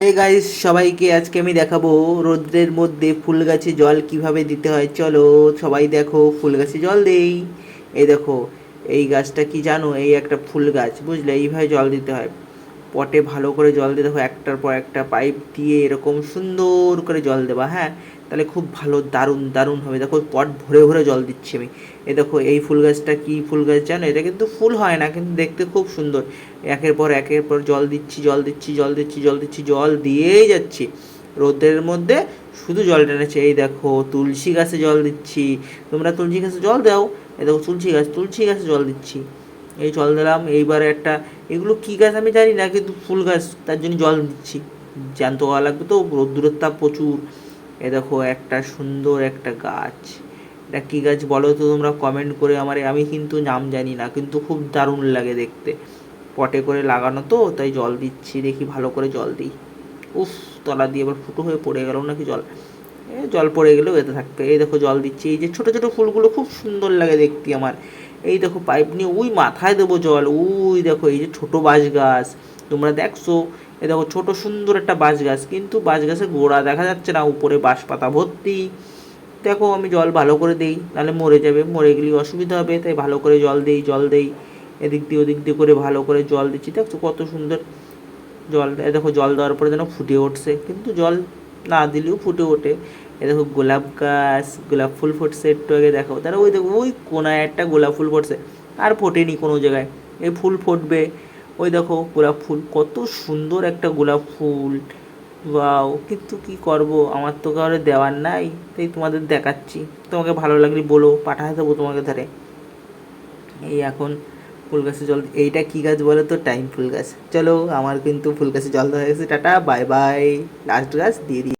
এই গাইস সবাইকে আজকে আমি দেখাবো রোদ্রের মধ্যে ফুল গাছে জল কীভাবে দিতে হয়। চলো সবাই দেখো, ফুল গাছে জল দেই। এই দেখো, এই গাছটা কি জানো? এই একটা ফুল গাছ, বুঝলে? এইভাবে জল দিতে হয়। পটে ভালো করে জল দিয়ে দেখো, একটার পর একটা পাইপ দিয়ে এরকম সুন্দর করে জল দেবা হ্যাঁ? তাহলে খুব ভালো, দারুণ দারুণ হবে। দেখো, পট ভরে ভরে জল দিচ্ছি আমি। এ দেখো, এই ফুল গাছটা কি ফুল গাছ জানো? এটা কিন্তু ফুল হয় না, কিন্তু দেখতে খুব সুন্দর। একের পর একের পর জল দিচ্ছি জল দিচ্ছি জল দিচ্ছি জল দিচ্ছি, জল দিয়েই যাচ্ছি। রোদের মধ্যে শুধু জল টেনেছে এই দেখো, তুলসী গাছে জল দিচ্ছি। তোমরা তুলসী গাছে জল দাও। এই দেখো, তুলসী গাছ, তুলসী গাছে জল দিচ্ছি। এই জল দিলাম, এইবারে একটা, এগুলো কী গাছ আমি জানি না, কিন্তু ফুল গাছ, তার জন্য জল দিচ্ছি। জ্যান্ত হওয়া লাগবে তো, রোদ্দুরের তাপ প্রচুর। এ দেখো একটা সুন্দর একটা গাছ। এটা কী গাছ বলো তো তোমরা কমেন্ট করে আমার? আমি কিন্তু নাম জানি না, কিন্তু খুব দারুণ লাগে দেখতে। পটে করে লাগানো তো, তাই জল দিচ্ছি, দেখি ভালো করে জল দিই। উফ, তলা দিয়ে এবার ফুটো হয়ে পড়ে গেল নাকি জল? এ, জল পড়ে গেলেও এতে থাকবে এই দেখো জল দিচ্ছি, এই যে ছোটো ছোটো ফুলগুলো খুব সুন্দর লাগে দেখতে আমার। এই দেখো পাইপ নিয়ে ওই মাথায় দেবো জল। ওই দেখো, এই যে ছোটো বাঁশ গাছ। তোমরা দেখছ এই দেখো, ছোট সুন্দর একটা বাঁশ গাছ কিন্তু বাঁশ গাছের গোড়া দেখা যাচ্ছে না, উপরে বাঁশ পাতা ভর্তি। দেখো, আমি জল ভালো করে দেই, নাহলে মরে যাবে, মরে গেলে অসুবিধা হবে, তাই ভালো করে জল দেই জল দেই, এদিক দিয়ে ওদিক দিয়ে করে ভালো করে জল দিচ্ছি। দেখছ কত সুন্দর জল দেয় দেখো, জল দেওয়ার পরে যেন ফুটে উঠছে, কিন্তু জল না দিলেও ফুটে ওঠে। এ দেখো, গোলাপ গাছ, গোলাপ ফুল ফুটছে একটু আগে, দেখো। তারা ওই দেখো, ওই কোনায় একটা গোলাপ ফুল ফুটছে, আর ফোটেনি কোনো জায়গায়। এই ফুল ফুটবে ওই দেখো গোলাপ ফুল, কত সুন্দর একটা গোলাপ ফুল। বাও কিন্তু কি করব? আমার তো কারোর দেওয়ার নাই, তাই তোমাদের দেখাচ্ছি। তোমাকে ভালো লাগলে বলো, পাঠাতে দেবো তোমাকে ধারে। এই এখন ফুল গাছে জল, এইটা কী গাছ বলো তো? টাইম ফুল গাছ। চলো, আমার কিন্তু ফুল গাছে জল দেওয়া হয়ে গেছে, টাটা, বাই বাই। লাস্ট গাছ দিয়ে দিই।